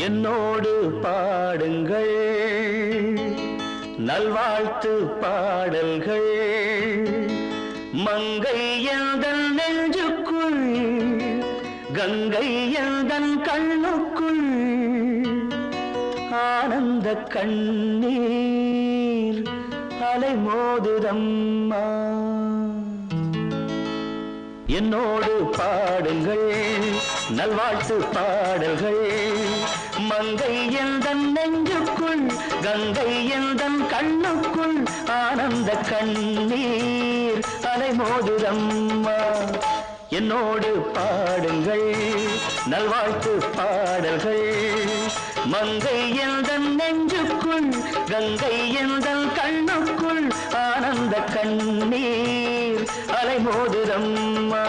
என்னோடு பாடுங்கள். நல்வாழ்த்து பாடல்கள். மங்கை எந்தன் நெஞ்சுக்குள் கங்கை எந்தன் கண்ணுக்குள் ஆனந்த கண்ணீர் அலை மோதுதம்மா என்னோடு பாடுங்கள். நல்வாழ்த்து பாடல்கள். கங்கை எந்தன் நெஞ்சுக்குள் கங்கை எந்தன் கண்ணுக்குள் ஆனந்த கண்ணீர் அலைமோதுரம்மா என்னோடு பாடுங்கள் நல்வாழ்த்து பாடல்கள். மங்கை எந்தன் நெஞ்சுக்குள் கங்கை எந்தன் கண்ணுக்குள் ஆனந்த கண்ணீர் அலைமோதுரம்மா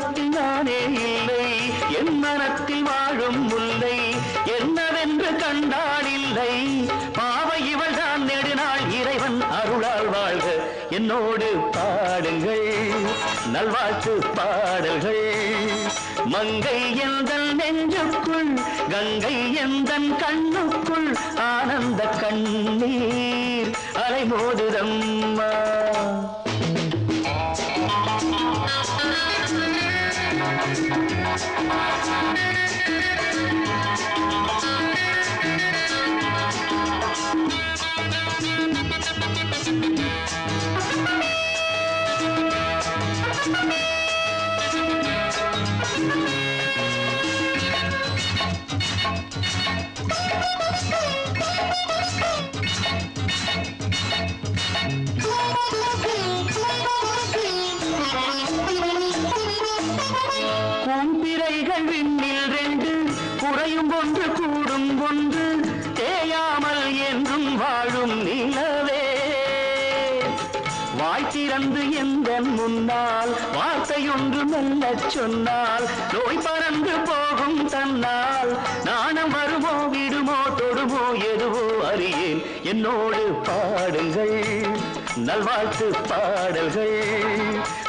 மனத்தில் நானே இல்லை. என் மனத்தில் வாழும் முல்லை. என்னவென்று கண்டால் இல்லை. பாவை இவள் தான் நெடுநாள் இறைவன் அருளால் வாழ்க. என்னோடு பாடுங்கள். நல்வாழ்த்து பாடல்கள். மங்கை எந்தன் நெஞ்சுக்குள் கங்கை எந்தன் கண்ணுக்குள் ஆனந்த கண்ணீர். அலைமோதுதம் சொன்னால் நோய் பறந்து போகும் தன்னால். நாணம் வருமோ விடுமோ தொடுமோ எதுவோ அறியேன். என்னோடு பாடுங்கள் நல்வாழ்த்து பாடல்கள்.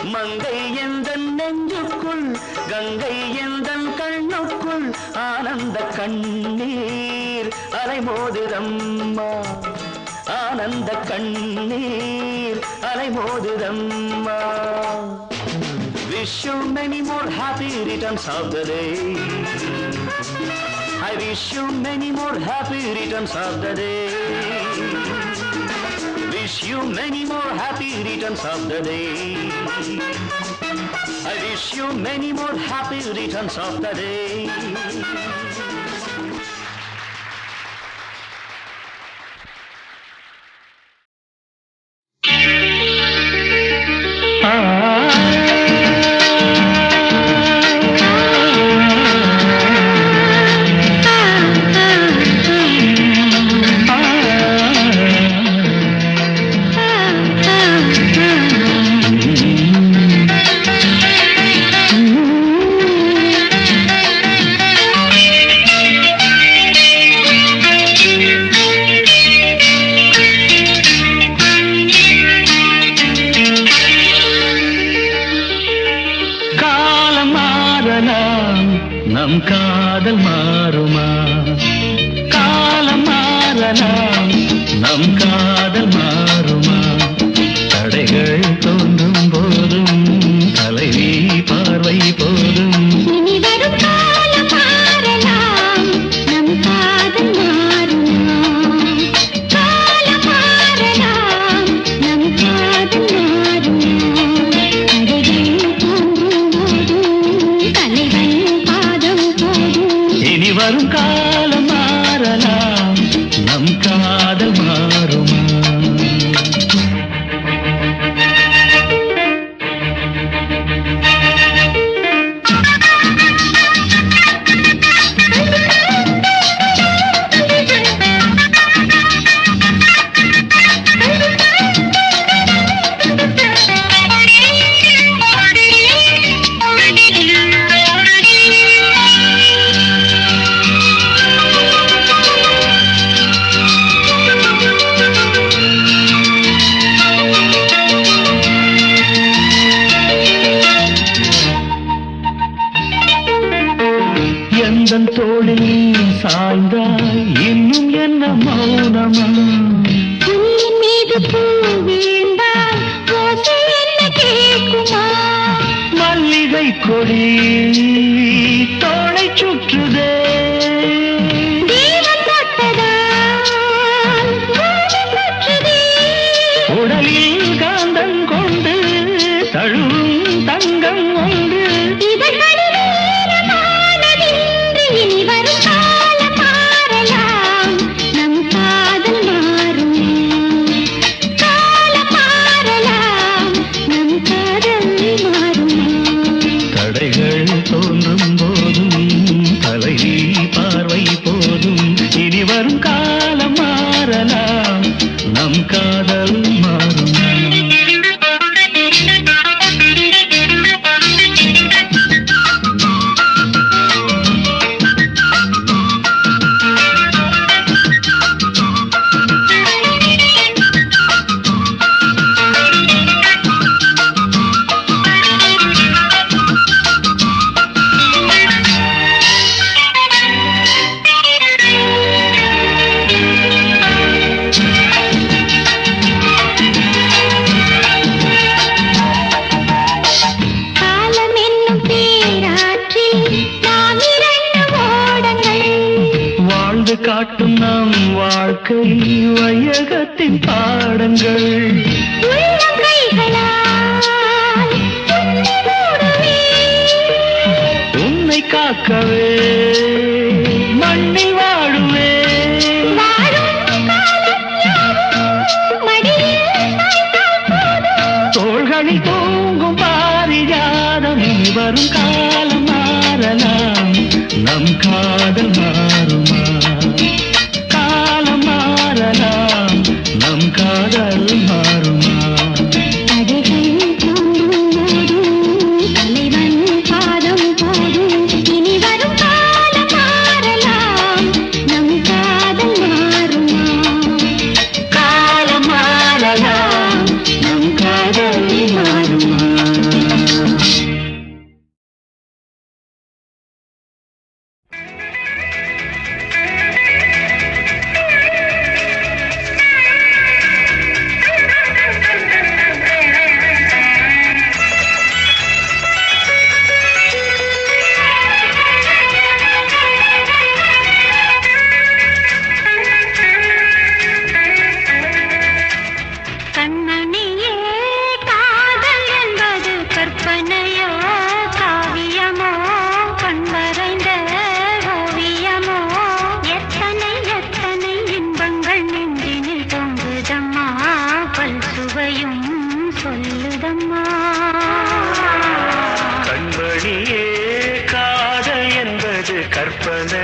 மங்கை எந்தன் நெஞ்சுக்குள் கங்கை எந்தன் கண்ணுக்குள் ஆனந்த கண்ணீர். அலைமோதுதம்மா ஆனந்த கண்ணீர். அலைமோதுதம்மா Wish you many more happy returns of the day. I wish you many more happy returns of the day. Wish you many more happy returns of the day. I wish you many more happy returns of the day. ಮರಳ ನಮ್ ಕಾದ ಮಾ Namah. வாழ்க்கை வையகத்தின் பாடங்கள். உன்னை காக்கவே மண்ணில் வாழுவே. தோள்களில் தூங்கும் பாரிஜாதம் வரும் காலம் மாறலாம். நம் காதல் மாறுமா?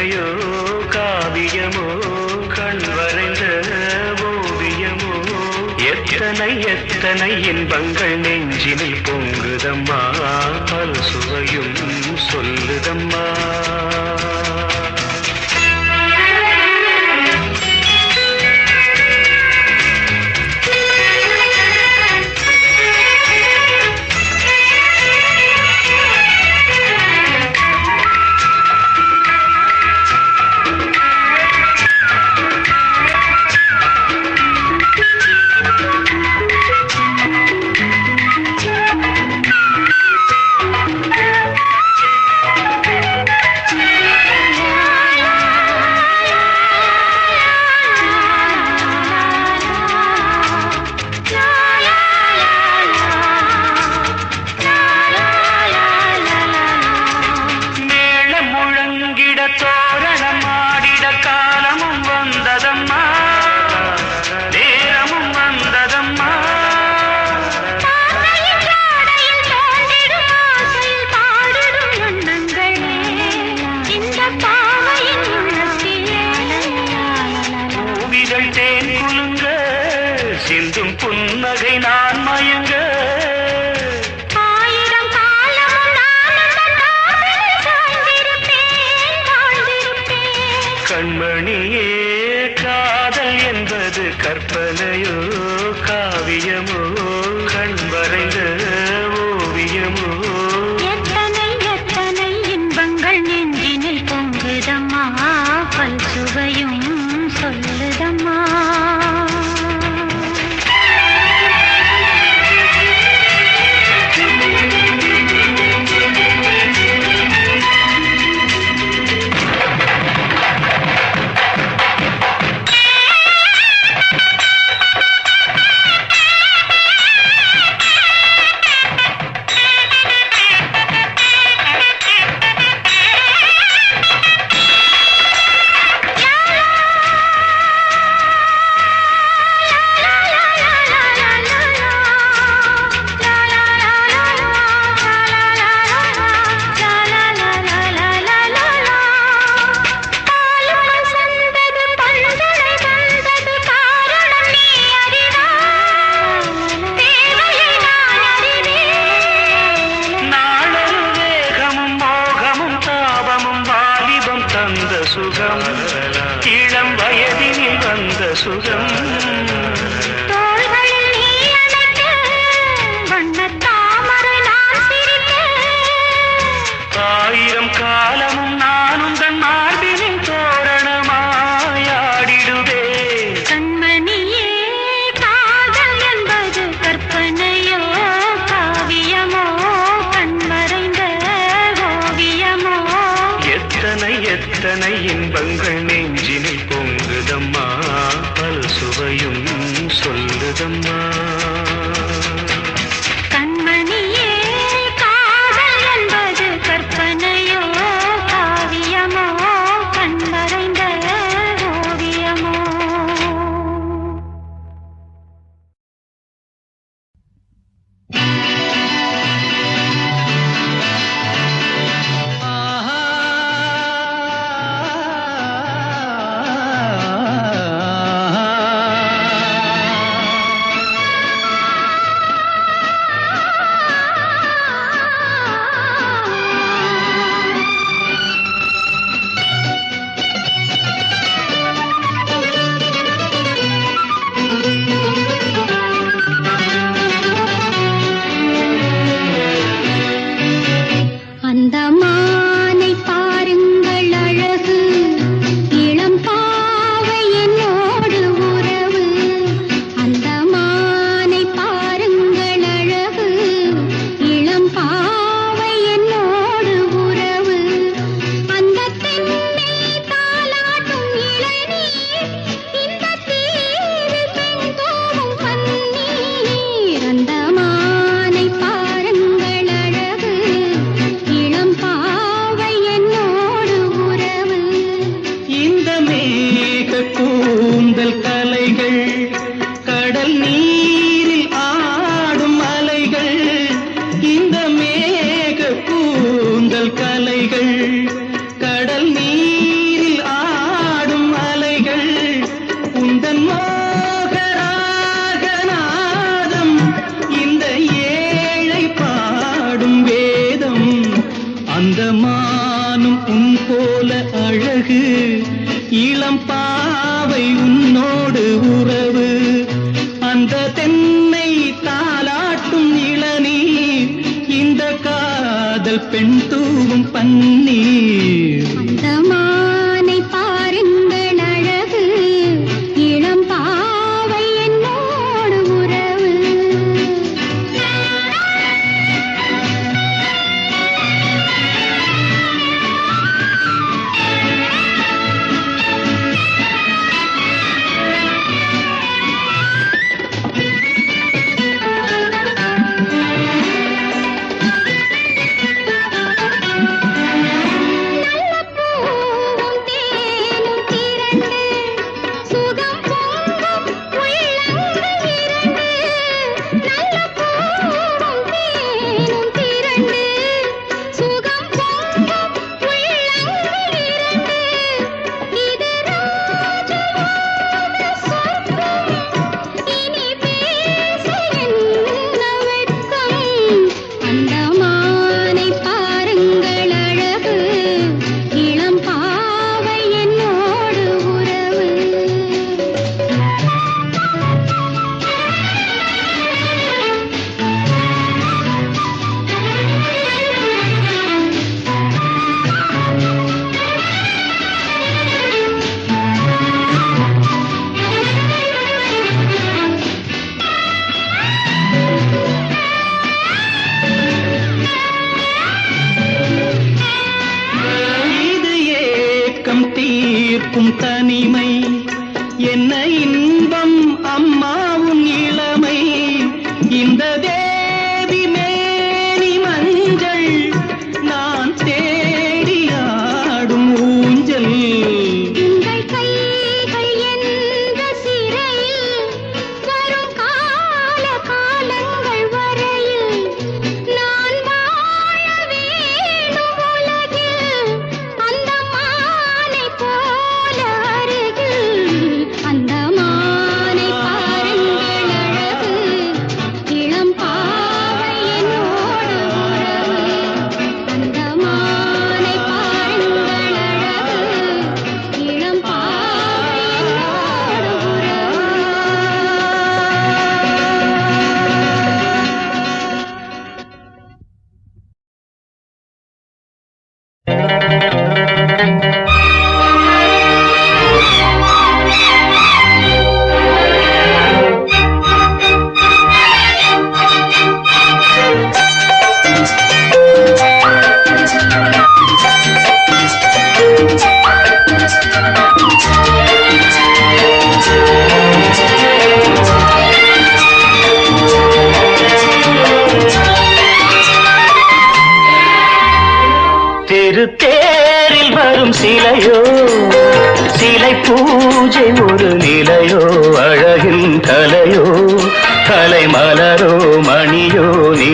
கதையோ காவியமோ கண் வரைந்த ஓவியமோ. எத்தனை எத்தனை இன்பங்கள் நெஞ்சினில் பொங்குதம்மா பல் சுவையும் சொல்லுதம்மா. சிந்தும் புன்னகை நான் மயங்க சுகம் என்றும் சொல்லுதம்மா. பெண் தூவும் பன்னீர்.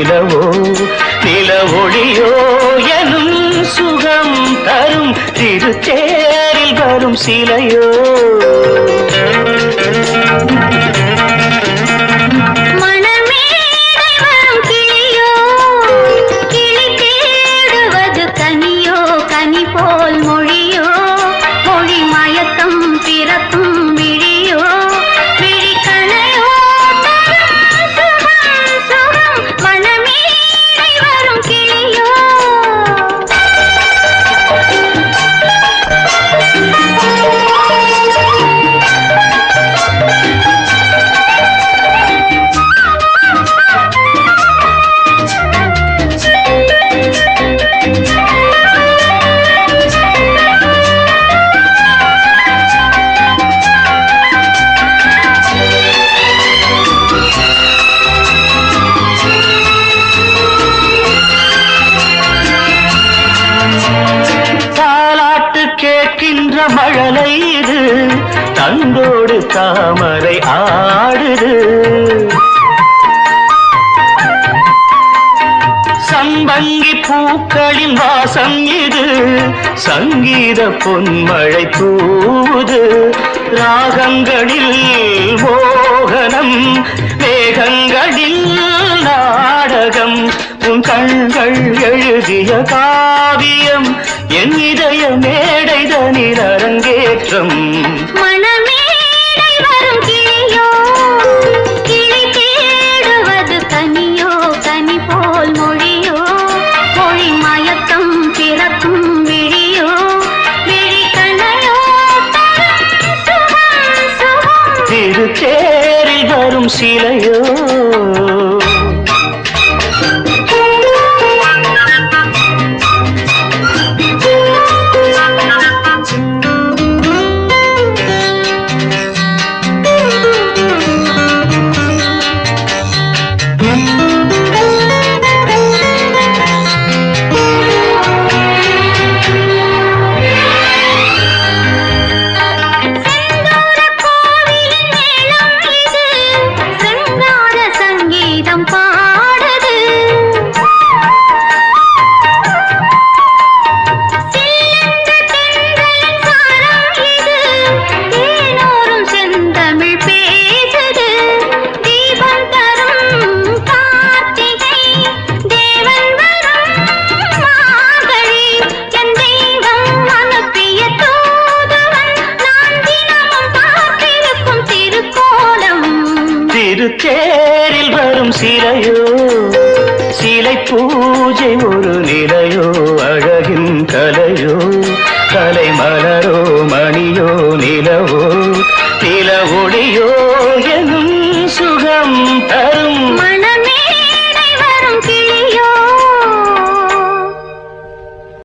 நிலவோ நிலவொழியோ எனும் சுகம் தரும் திருச்சேரில் வரும் சிலையோ. சங்கீத பொன்மழை தூது ராகங்களில் மோகனம் மேகங்களில் நாடகம். உன் கண்கள் எழுதிய காவியம் என் இதய மேடைதனில் அரங்கேற்றம். மனமே ശിലയോ